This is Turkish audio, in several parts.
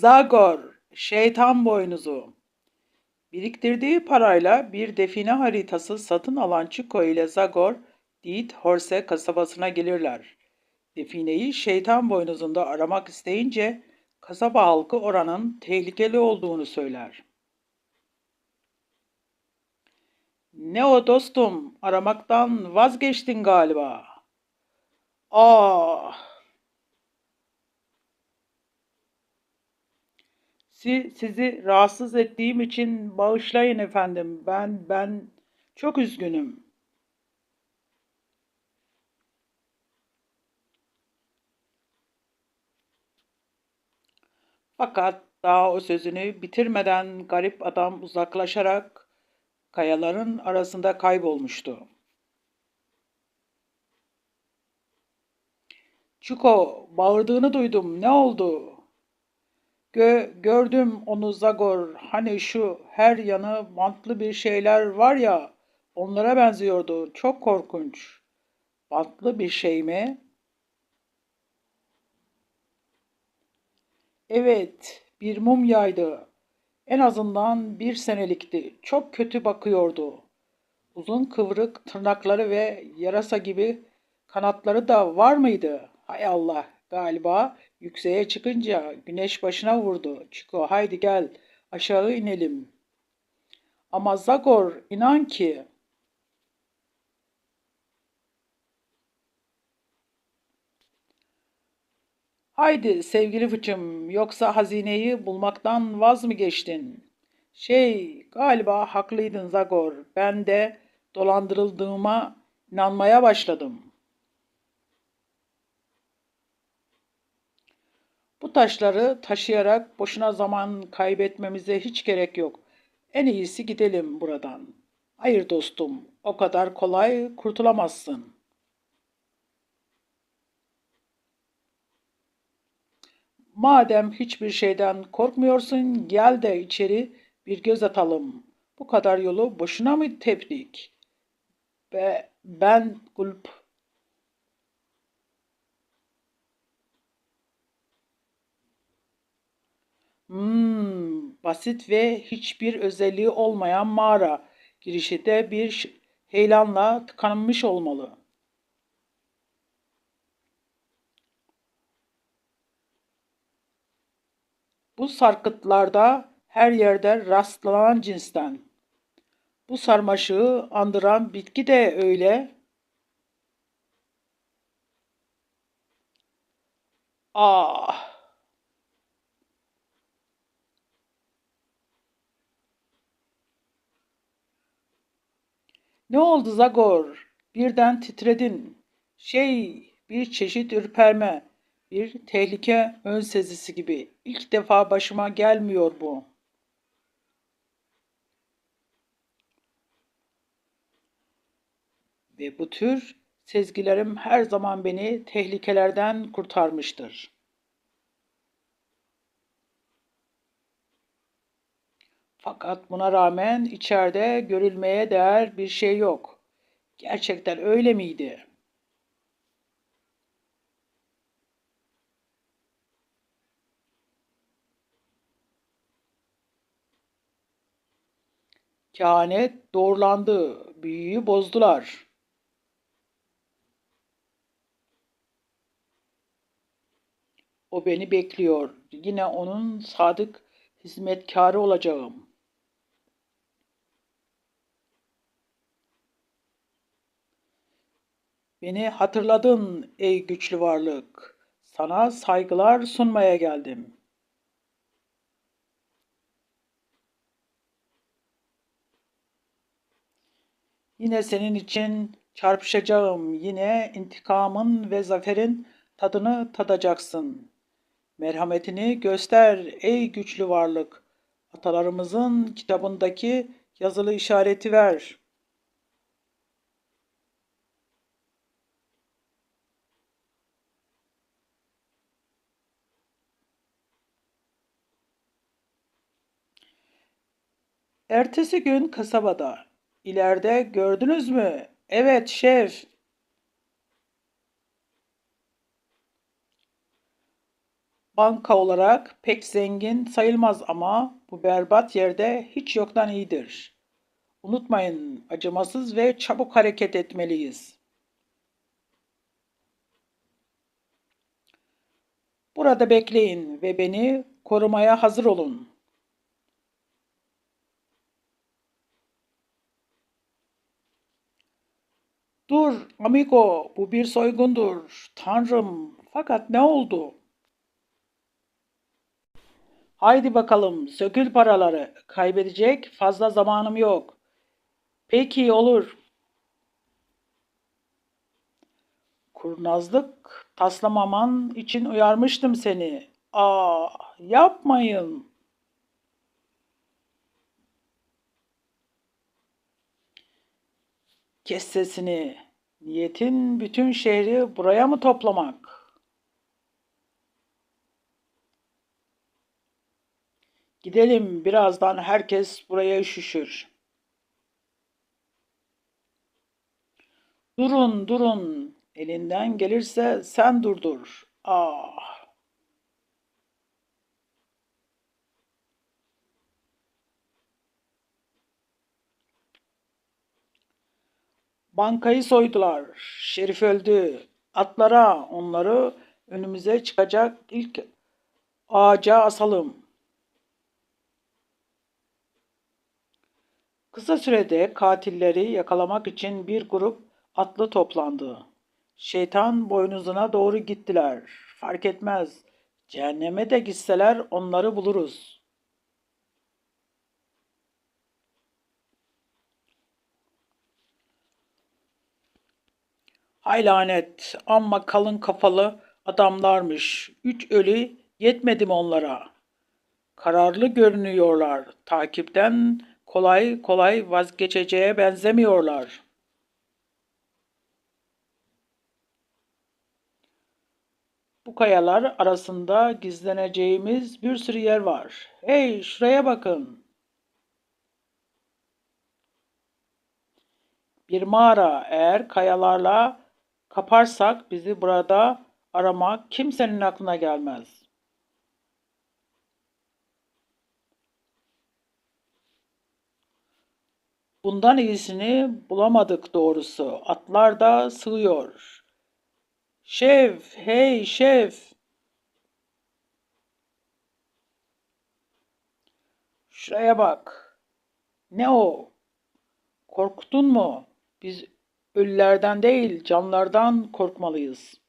Zagor, şeytan boynuzu. Biriktirdiği parayla bir define haritası satın alan Chico ile Zagor, Dead Horse kasabasına gelirler. Defineyi şeytan boynuzunda aramak isteyince kasaba halkı oranın tehlikeli olduğunu söyler. Ne o dostum, aramaktan vazgeçtin galiba. Ah! Si, sizi rahatsız ettiğim için bağışlayın efendim. Ben ben çok üzgünüm. Fakat daha o sözünü bitirmeden garip adam uzaklaşarak kayaların arasında kaybolmuştu. Çuko, bağırdığını duydum. Ne oldu? Gö gördüm onu Zagor. Hani şu her yanı bantlı bir şeyler var ya, onlara benziyordu. Çok korkunç. Bantlı bir şey mi? Evet, bir mumyaydı. En azından bir senelikti. Çok kötü bakıyordu. Uzun kıvrık tırnakları ve yarasa gibi kanatları da var mıydı? Hay Allah, galiba yükseğe çıkınca güneş başına vurdu. Çiko, haydi gel, aşağı inelim. Ama Zagor, inan ki... Haydi sevgili fıçım, yoksa hazineyi bulmaktan vaz mı geçtin? Şey, galiba haklıydın Zagor. Ben de dolandırıldığıma inanmaya başladım. Taşları taşıyarak boşuna zaman kaybetmemize hiç gerek yok. En iyisi gidelim buradan. Hayır dostum, o kadar kolay kurtulamazsın. Madem hiçbir şeyden korkmuyorsun, gel de içeri bir göz atalım. Bu kadar yolu boşuna mı teptik? Ve ben Gulp Hmm, basit ve hiçbir özelliği olmayan mağara girişi de bir heyelanla tıkanmış olmalı. Bu sarkıtlarda her yerde rastlanan cinsten. Bu sarmaşığı andıran bitki de öyle. Ah! Ne oldu Zagor? Birden titredin. Şey, bir çeşit ürperme, bir tehlike ön sezisi gibi. İlk defa başıma gelmiyor bu. Ve bu tür sezgilerim her zaman beni tehlikelerden kurtarmıştır. Fakat buna rağmen içeride görülmeye değer bir şey yok. Gerçekten öyle miydi? Kehanet doğrulandı, büyüyü bozdular. O beni bekliyor. Yine onun sadık hizmetkarı olacağım. Beni hatırladın ey güçlü varlık. Sana saygılar sunmaya geldim. Yine senin için çarpışacağım. Yine intikamın ve zaferin tadını tadacaksın. Merhametini göster ey güçlü varlık. Atalarımızın kitabındaki yazılı işareti ver.'' Ertesi gün kasabada. İleride gördünüz mü? Evet şef. Banka olarak pek zengin sayılmaz ama bu berbat yerde hiç yoktan iyidir. Unutmayın, acımasız ve çabuk hareket etmeliyiz. Burada bekleyin ve beni korumaya hazır olun. Dur, amigo, bu bir soygundur. Tanrım, fakat ne oldu? Haydi bakalım, sökül paraları. Kaybedecek fazla zamanım yok. Peki olur. Kurnazlık taslamaman için uyarmıştım seni. Aa, yapmayın. Kes sesini. Niyetin bütün şehri buraya mı toplamak? Gidelim, birazdan herkes buraya üşüşür. Durun, durun. Elinden gelirse sen durdur. Ah. Bankayı soydular. Şerif öldü. Atlara onları önümüze çıkacak ilk ağaca asalım. Kısa sürede katilleri yakalamak için bir grup atlı toplandı. Şeytan boynuzuna doğru gittiler. Fark etmez. Cehenneme de gitseler onları buluruz. Hay lanet, amma kalın kafalı adamlarmış. Üç ölü yetmedi mi onlara? Kararlı görünüyorlar. Takipten kolay kolay vazgeçeceğe benzemiyorlar. Bu kayalar arasında gizleneceğimiz bir sürü yer var. Hey, şuraya bakın. Bir mağara. Eğer kayalarla kaparsak bizi burada aramak kimsenin aklına gelmez. Bundan iyisini bulamadık doğrusu. Atlar da sığıyor. Şef, hey şef. Şuraya bak. Ne o? Korktun mu? Biz ölülerden değil, canlardan korkmalıyız.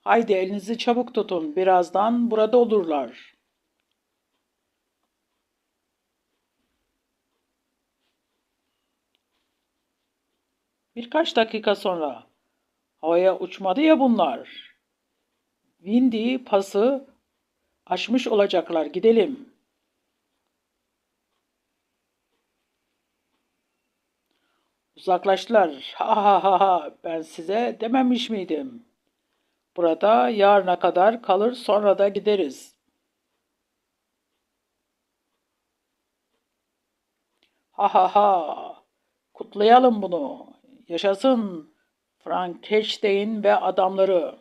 Haydi elinizi çabuk tutun. Birazdan burada olurlar. Birkaç dakika sonra havaya uçmadı ya bunlar. Windy pası aşmış olacaklar. Gidelim. Uzaklaştılar. Ha ha ha ha. Ben size dememiş miydim? Burada yarına kadar kalır sonra da gideriz. Ha ha ha. Kutlayalım bunu. Yaşasın Frankenstein ve adamları.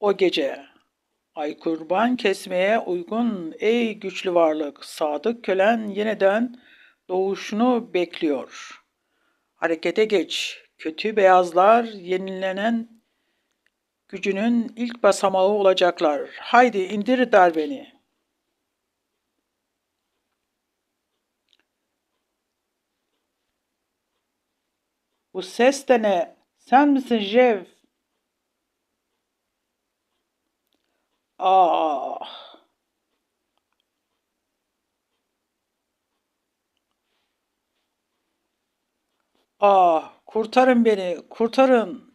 O gece ay kurban kesmeye uygun ey güçlü varlık sadık kölen yeniden doğuşunu bekliyor. Harekete geç. Kötü beyazlar yenilenen gücünün ilk basamağı olacaklar. Haydi indir darbeni. Bu ses de ne? Sen misin Jeff? Ah. Ah, kurtarın beni, kurtarın.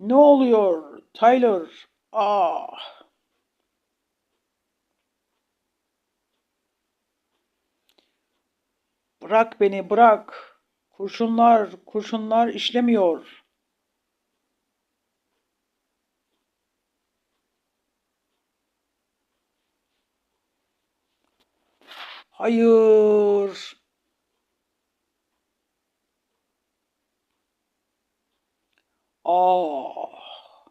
Ne oluyor Tyler? Ah. Bırak beni bırak. Kurşunlar, kurşunlar işlemiyor. Hayır. Ah.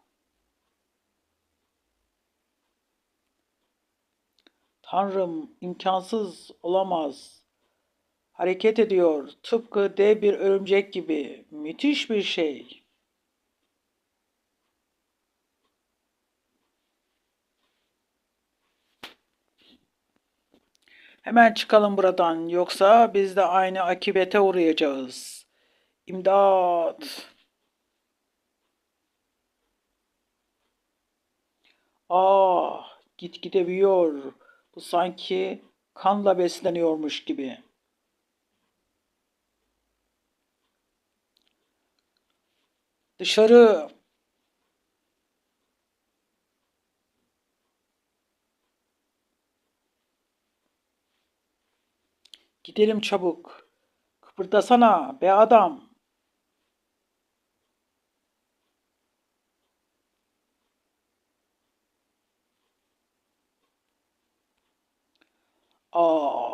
Tanrım imkansız olamaz. Hareket ediyor, tıpkı dev bir örümcek gibi. Müthiş bir şey. Hemen çıkalım buradan, yoksa biz de aynı akibete uğrayacağız. İmdat! Ah, gitgide büyüyor. Bu sanki kanla besleniyormuş gibi. Dışarı. Gidelim çabuk. Kıpırdasana be adam. Ah.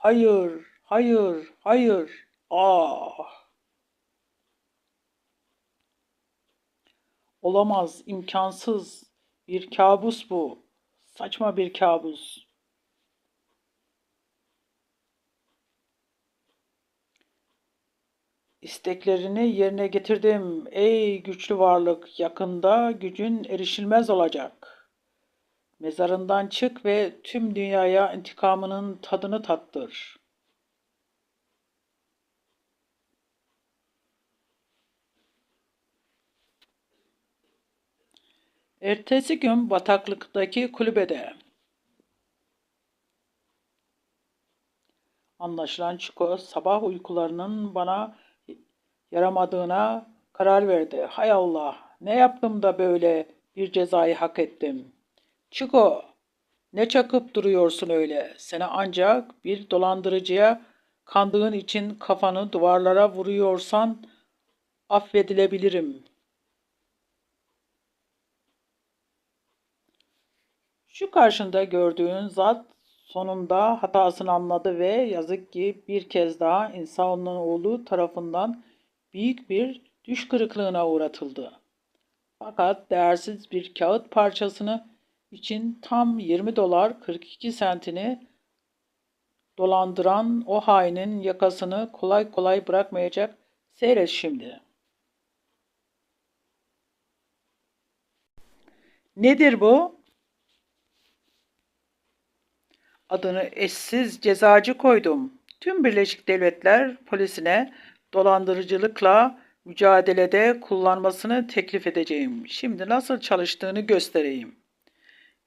Hayır, hayır, hayır. Ah. Olamaz, imkansız. Bir kabus bu. Saçma bir kabus. İsteklerini yerine getirdim. Ey güçlü varlık, yakında gücün erişilmez olacak. Mezarından çık ve tüm dünyaya intikamının tadını tattır. Ertesi gün bataklıktaki kulübede. Anlaşılan Çiko sabah uykularının bana yaramadığına karar verdi. Hay Allah, ne yaptım da böyle bir cezayı hak ettim. Çiko, ne çakıp duruyorsun öyle? Seni ancak bir dolandırıcıya kandığın için kafanı duvarlara vuruyorsan affedilebilirim. Şu karşında gördüğün zat sonunda hatasını anladı ve yazık ki bir kez daha insanoğlu tarafından büyük bir düş kırıklığına uğratıldı. Fakat değersiz bir kağıt parçasını için tam 20 dolar 42 sentini dolandıran o hainin yakasını kolay kolay bırakmayacak. Seyret şimdi. Nedir bu? Adını eşsiz cezacı koydum. Tüm Birleşik Devletler polisine dolandırıcılıkla mücadelede kullanmasını teklif edeceğim. Şimdi nasıl çalıştığını göstereyim.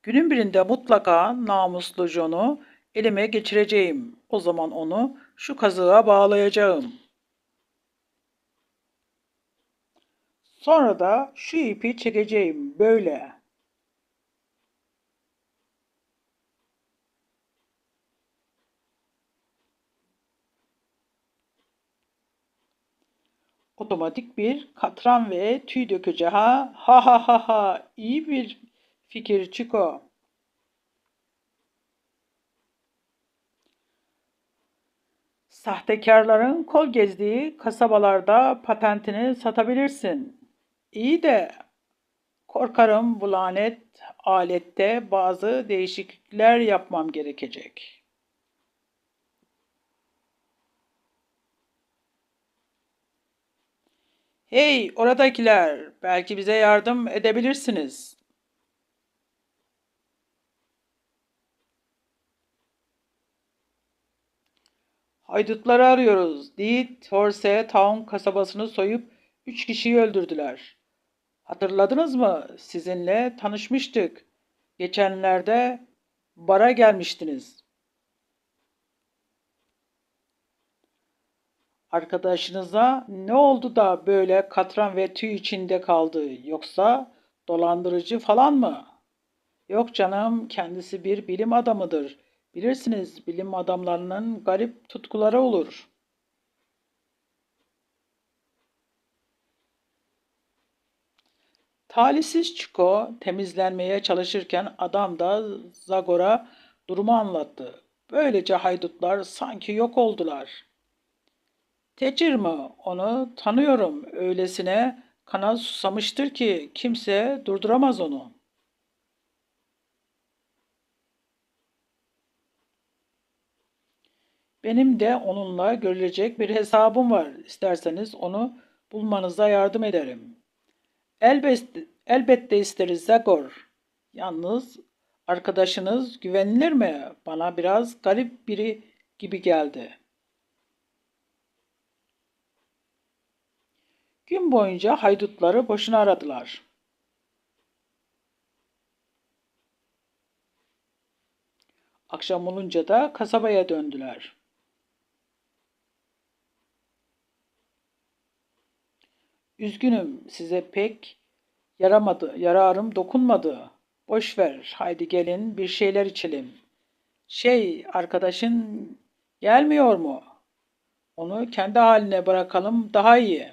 Günün birinde mutlaka namuslu John'u elime geçireceğim. O zaman onu şu kazığa bağlayacağım. Sonra da şu ipi çekeceğim böyle. Otomatik bir katran ve tüy dökücü ha ha ha ha ha iyi bir fikir Chico. Sahtekarların kol gezdiği kasabalarda patentini satabilirsin. İyi de korkarım bu lanet alette bazı değişiklikler yapmam gerekecek.'' Hey oradakiler, belki bize yardım edebilirsiniz. Haydutları arıyoruz. Deed Horse Town kasabasını soyup üç kişiyi öldürdüler. Hatırladınız mı? Sizinle tanışmıştık. Geçenlerde bara gelmiştiniz. Arkadaşınıza ne oldu da böyle katran ve tüy içinde kaldı? Yoksa dolandırıcı falan mı? Yok canım, kendisi bir bilim adamıdır. Bilirsiniz, bilim adamlarının garip tutkuları olur. Talihsiz Çiko temizlenmeye çalışırken adam da Zagor'a durumu anlattı. Böylece haydutlar sanki yok oldular. Tecir mi? Onu tanıyorum. Öylesine kana susamıştır ki kimse durduramaz onu. Benim de onunla görülecek bir hesabım var. İsterseniz onu bulmanıza yardım ederim. Elbette, elbette isteriz Zagor. Yalnız arkadaşınız güvenilir mi? Bana biraz garip biri gibi geldi. Gün boyunca haydutları boşuna aradılar. Akşam olunca da kasabaya döndüler. Üzgünüm size pek yaramadı, yararım dokunmadı. Boş ver, haydi gelin bir şeyler içelim. Şey, arkadaşın gelmiyor mu? Onu kendi haline bırakalım daha iyi.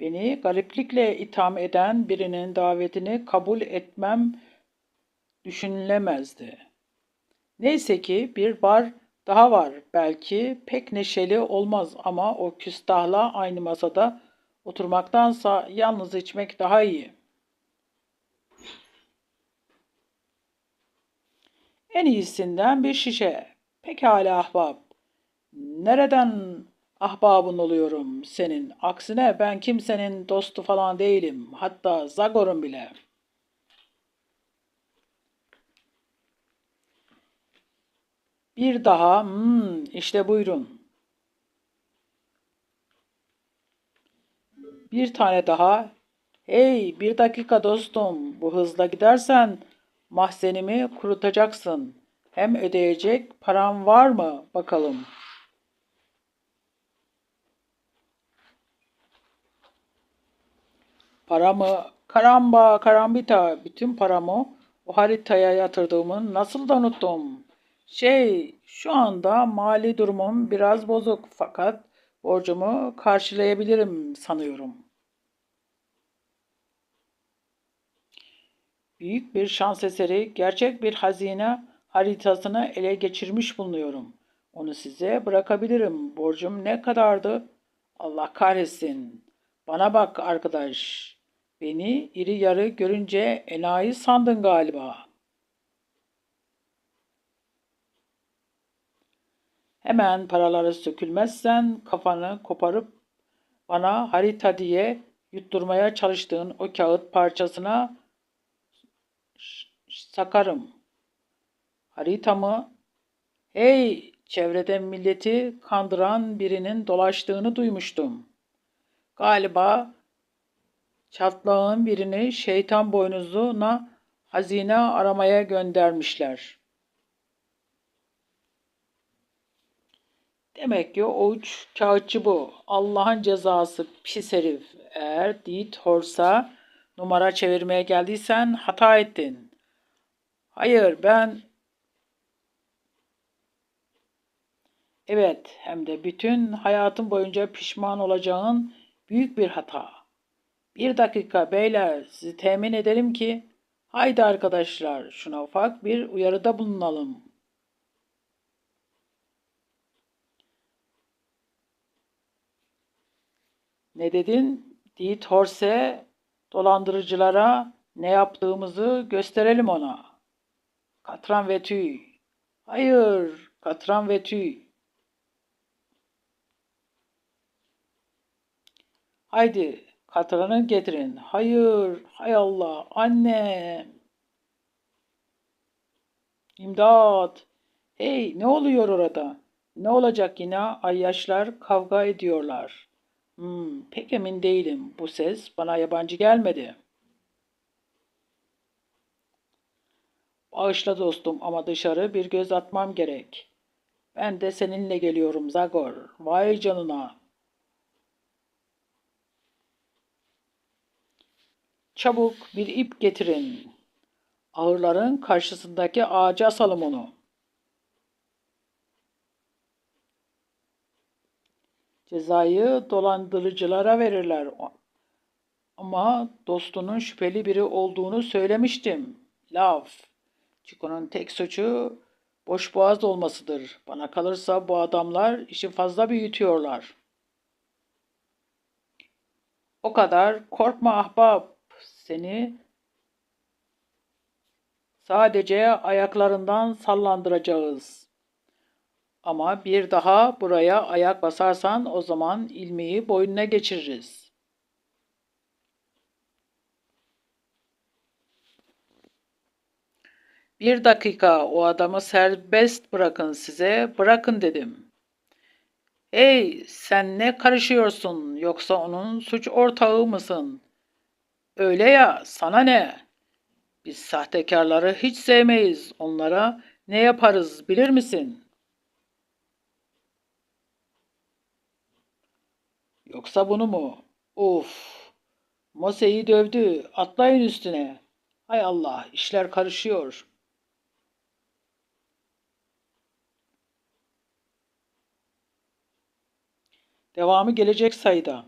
Beni gariplikle itham eden birinin davetini kabul etmem düşünülemezdi. Neyse ki bir bar daha var. Belki pek neşeli olmaz ama o küstahla aynı masada oturmaktansa yalnız içmek daha iyi. En iyisinden bir şişe. Pekala ahbap. Nereden ahbabın oluyorum senin? Aksine ben kimsenin dostu falan değilim. Hatta Zagor'un bile.'' Bir daha, hmm, işte buyurun. Bir tane daha. Hey, bir dakika dostum, bu hızla gidersen mahzenimi kurutacaksın. Hem ödeyecek param var mı bakalım. Paramı, karamba, karambita, bütün paramı o haritaya yatırdığımı nasıl da unuttum. Şey, şu anda mali durumum biraz bozuk fakat borcumu karşılayabilirim sanıyorum. Büyük bir şans eseri gerçek bir hazine haritasını ele geçirmiş bulunuyorum. Onu size bırakabilirim. Borcum ne kadardı? Allah kahretsin. Bana bak arkadaş. Beni iri yarı görünce enayi sandın galiba.'' Hemen paraları sökülmezsen kafanı koparıp bana harita diye yutturmaya çalıştığın o kağıt parçasına sakarım. Haritamı hey çevrede milleti kandıran birinin dolaştığını duymuştum. Galiba çatlağın birini şeytan boynuzuna hazine aramaya göndermişler.'' Demek ki o uç kağıtçı bu. Allah'ın cezası pis herif. Eğer Dit Horsa numara çevirmeye geldiysen hata ettin. Hayır ben... Evet hem de bütün hayatın boyunca pişman olacağın büyük bir hata. Bir dakika beyler sizi temin edelim ki haydi arkadaşlar şuna ufak bir uyarıda bulunalım.'' Ne dedin? Dit Horse dolandırıcılara ne yaptığımızı gösterelim ona. Katran ve tüy. Hayır, katran ve tüy. Haydi katranı getirin. Hayır, hay Allah, anne. İmdat. Hey, ne oluyor orada? Ne olacak yine? Ayyaşlar kavga ediyorlar. Hmm, pek emin değilim. Bu ses bana yabancı gelmedi. Bağışla dostum ama dışarı bir göz atmam gerek. Ben de seninle geliyorum Zagor. Vay canına. Çabuk bir ip getirin. Ağırların karşısındaki ağaca asalım onu. Cezayı dolandırıcılara verirler. Ama dostunun şüpheli biri olduğunu söylemiştim. Laf. Çiko'nun tek suçu boş boğaz olmasıdır. Bana kalırsa bu adamlar işi fazla büyütüyorlar. O kadar korkma ahbap. Seni sadece ayaklarından sallandıracağız. Ama bir daha buraya ayak basarsan o zaman ilmiyi boynuna geçiririz. Bir dakika o adamı serbest bırakın size, bırakın dedim. Hey sen ne karışıyorsun yoksa onun suç ortağı mısın? Öyle ya sana ne? Biz sahtekarları hiç sevmeyiz. Onlara ne yaparız bilir misin? Yoksa bunu mu? Uf! Mose'yi dövdü. Atlayın üstüne. Hay Allah, işler karışıyor. Devamı gelecek sayıda.